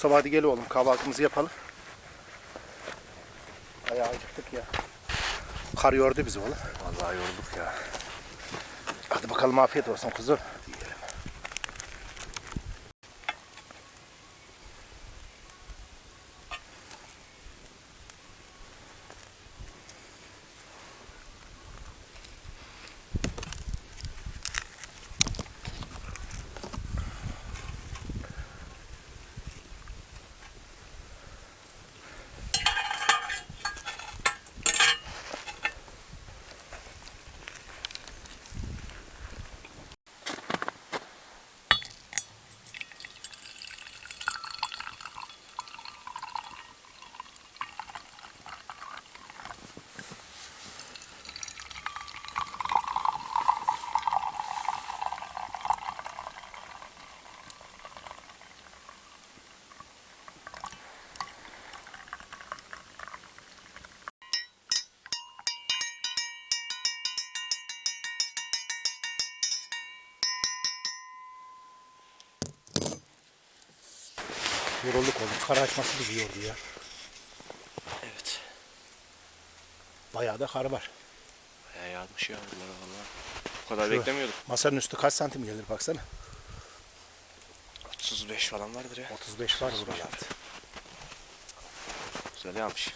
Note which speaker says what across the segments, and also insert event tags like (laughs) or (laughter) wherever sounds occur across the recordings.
Speaker 1: Mustafa hadi gel oğlum kahvaltımızı yapalım. Bayağı acıktık ya. Kar yordu bizi oğlum.
Speaker 2: Vallahi yorulduk ya.
Speaker 1: Hadi bakalım afiyet olsun kuzum. Yorulduk oğlum. Kar açması bizi yordu ya.
Speaker 2: Evet.
Speaker 1: Bayağı da kar var.
Speaker 2: Ya yağmış ya bunlar valla. Bu kadar
Speaker 1: Şu-
Speaker 2: beklemiyordum.
Speaker 1: Masanın üstü kaç santim gelir baksana.
Speaker 2: 35 falan vardır ya.
Speaker 1: 35 var buralarda.
Speaker 2: Güzel yağmış.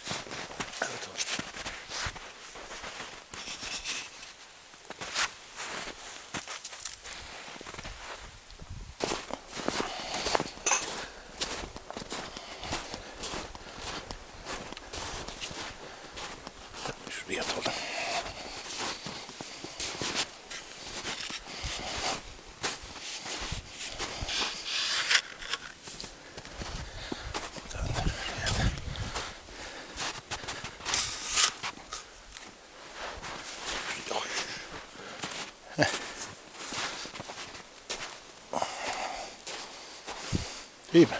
Speaker 1: İyi mi?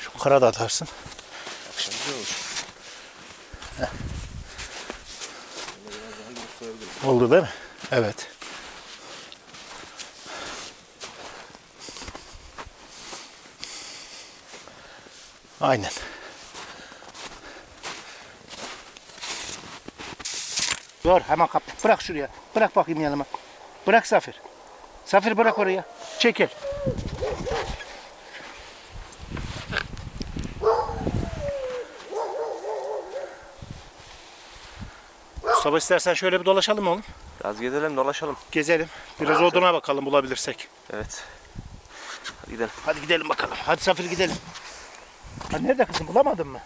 Speaker 1: Şu kara da atarsın.
Speaker 2: Akşam güzel olur.
Speaker 1: Oldu değil mi? Evet. Aynen. Dur hemen kap. Bırak şuraya. Bırak bakayım yanıma. Bırak Safir. Safir bırak oraya. Çekil. Mustafa istersen şöyle bir dolaşalım oğlum.
Speaker 2: Biraz gezelim dolaşalım.
Speaker 1: Gezelim. Biraz oduna bakalım bulabilirsek.
Speaker 2: Evet. Hadi gidelim.
Speaker 1: Hadi gidelim bakalım. Hadi Safir gidelim. Ha nerede kızım bulamadın mı?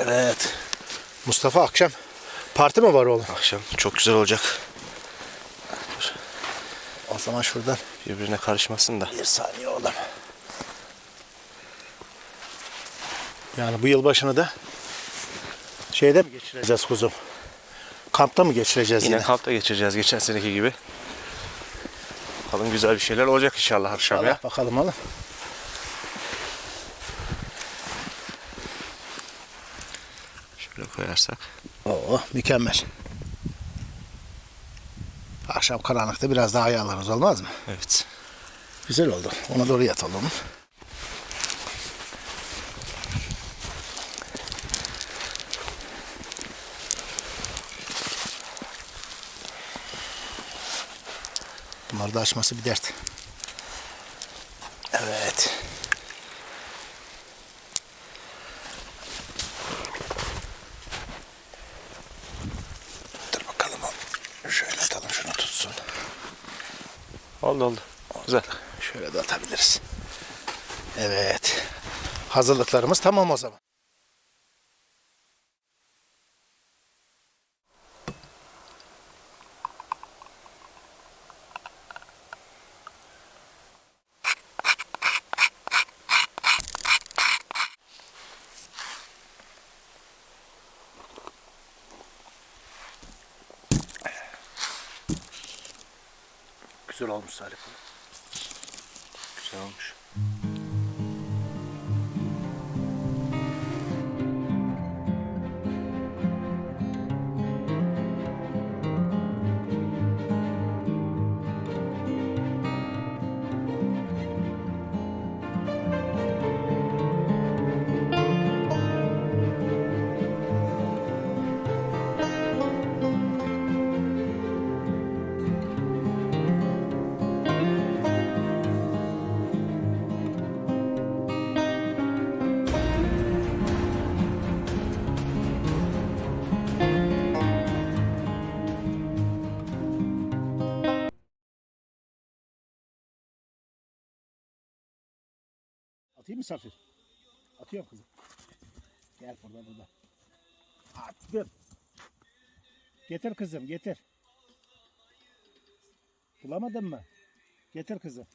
Speaker 1: Evet. Mustafa akşam parti mi var oğlum?
Speaker 2: Akşam çok güzel olacak.
Speaker 1: O zaman şuradan
Speaker 2: Birbirine karışmasın da.
Speaker 1: bir saniye oğlum. Yani bu yılbaşını da şeyde mi geçireceğiz kuzum? Kampta mı geçireceğiz yine?
Speaker 2: Yine kampta geçireceğiz geçen seneki gibi. Bakalım güzel bir şeyler olacak inşallah akşam ya.
Speaker 1: Bakalım oğlum.
Speaker 2: Şöyle koyarsak.
Speaker 1: Oo mükemmel. Akşam karanlıkta biraz daha ayarlarız olmaz mı?
Speaker 2: Evet.
Speaker 1: Güzel oldu. Ona doğru yatalım. Bunları da açması bir dert. Evet. Dur bakalım. Şöyle atalım şunu tutsun.
Speaker 2: Oldu oldu. Güzel.
Speaker 1: Şöyle de atabiliriz. Evet. Hazırlıklarımız tamam o zaman. Güzel olmuş Salih.
Speaker 2: Güzel olmuş.
Speaker 1: Atayım mı Safir? Atıyorum kızım. Gel burada burada. Attım. Getir kızım getir. Bulamadın mı? Getir kızım.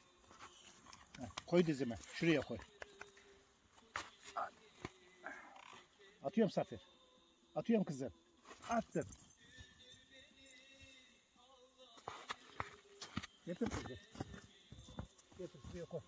Speaker 1: Koy dizime. Şuraya koy. Atıyorum Safir. Atıyorum kızım. Attım. Getir kızım. Getir suya koy.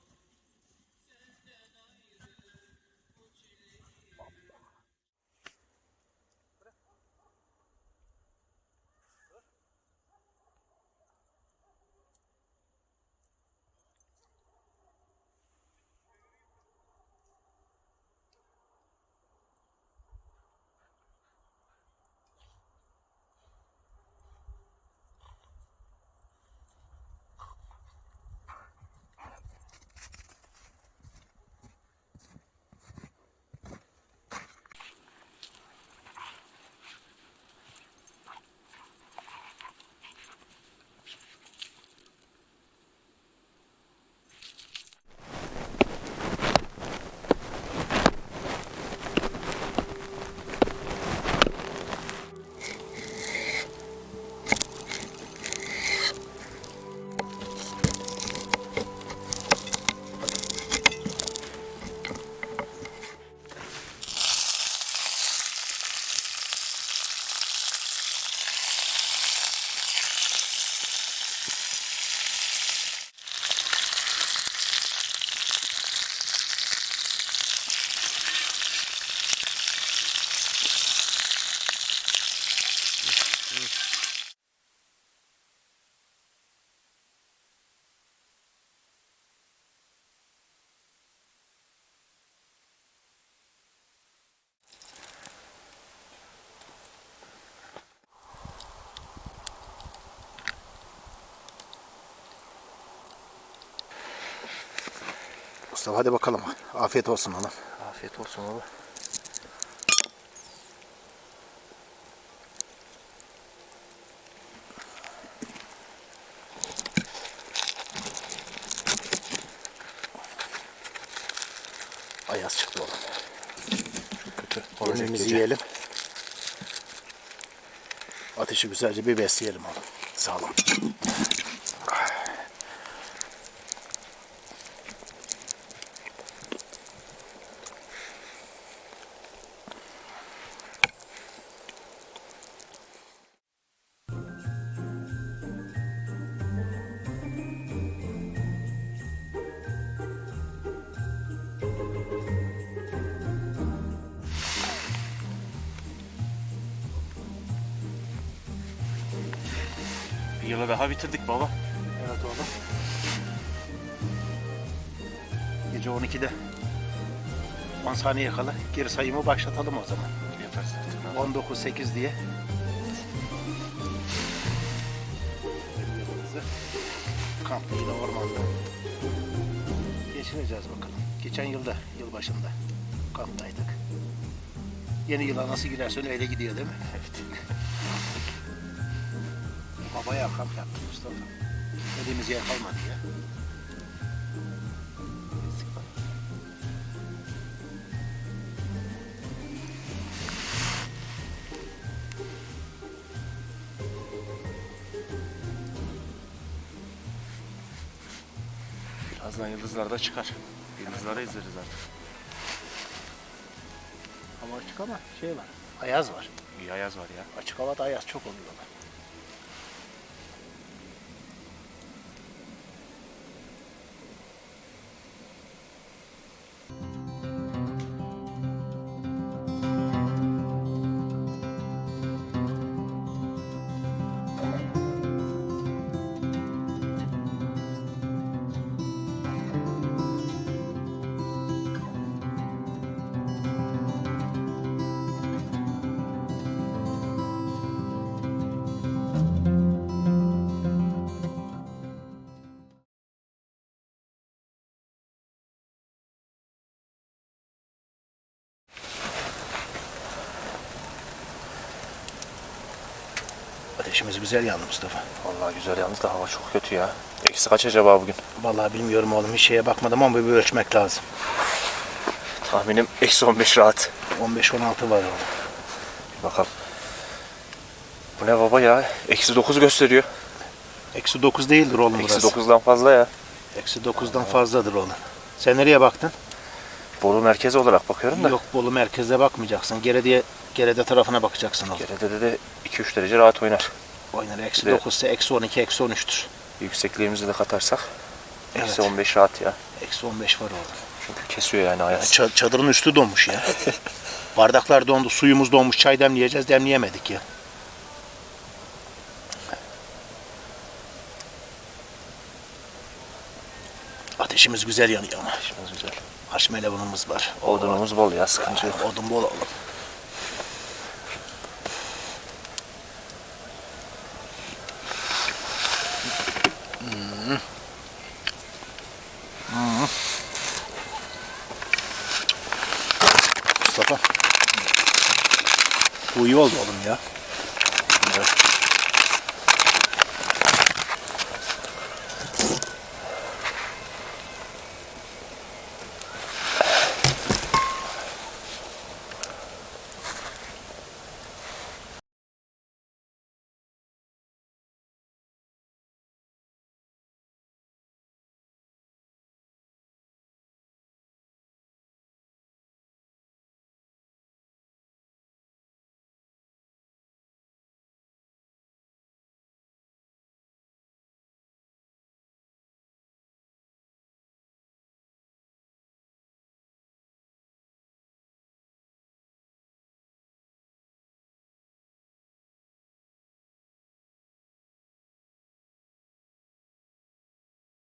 Speaker 1: Mustafa hadi bakalım. Afiyet olsun oğlum.
Speaker 2: Afiyet olsun baba.
Speaker 1: Ayaz çıktı oğlum.
Speaker 2: Kötü. Olacak
Speaker 1: Yemeğimizi yiyelim. Ateşi güzelce bir besleyelim oğlum. Sağ olun.
Speaker 2: Yılı daha bitirdik baba.
Speaker 1: Evet oğlum. Gece 12'de 10 saniye kala geri sayımı başlatalım o zaman.
Speaker 2: Yeter zaten.
Speaker 1: 19 8 diye. Kampta yine ormanda geçireceğiz bakalım. Geçen yılda, yılbaşında kamptaydık. Yeni yıla nasıl girersen öyle gidiyor değil mi? Evet. Babaya kamp yaptık Mustafa. Dediğimiz yer kalmadı ya.
Speaker 2: Birazdan yıldızlar da çıkar. Yıldızları izleriz artık.
Speaker 1: Hava açık ama şey var. Ayaz var.
Speaker 2: İyi ayaz var ya.
Speaker 1: Açık havada ayaz çok oluyor. Ateşimiz güzel yandı Mustafa.
Speaker 2: Vallahi güzel yalnız da hava çok kötü ya. Eksi kaç acaba bugün?
Speaker 1: Vallahi bilmiyorum oğlum hiç şeye bakmadım ama bir ölçmek lazım.
Speaker 2: Tahminim eksi 15 rahat.
Speaker 1: 15-16 var oğlum.
Speaker 2: Bir bakalım. Bu ne baba ya? Eksi 9 gösteriyor.
Speaker 1: Eksi 9 değildir oğlum
Speaker 2: Eksi
Speaker 1: burası.
Speaker 2: 9'dan fazla ya.
Speaker 1: Eksi 9'dan fazladır oğlum. Sen nereye baktın?
Speaker 2: Bolu merkezi olarak bakıyorum da.
Speaker 1: Yok Bolu merkeze bakmayacaksın. Gerede, Gerede tarafına bakacaksın oğlum.
Speaker 2: Gerede de 2-3 derece rahat oynar.
Speaker 1: Oynar eksi
Speaker 2: Evet.
Speaker 1: 9 ise eksi 12, eksi 13'tür.
Speaker 2: Yüksekliğimizi de katarsak.
Speaker 1: Evet.
Speaker 2: Eksi 15 rahat ya.
Speaker 1: Eksi 15 var orada.
Speaker 2: Çünkü kesiyor yani ayaz.
Speaker 1: Ça- çadırın üstü donmuş ya. (laughs) Bardaklar dondu, suyumuz donmuş, çay demleyeceğiz, demleyemedik ya. Ateşimiz güzel yanıyor ama.
Speaker 2: İşimiz güzel.
Speaker 1: Marshmallow'umuz var.
Speaker 2: Odunumuz bol ya sıkıntı yok.
Speaker 1: Odun bol oğlum. Mustafa. Bu iyi oldu oğlum ya.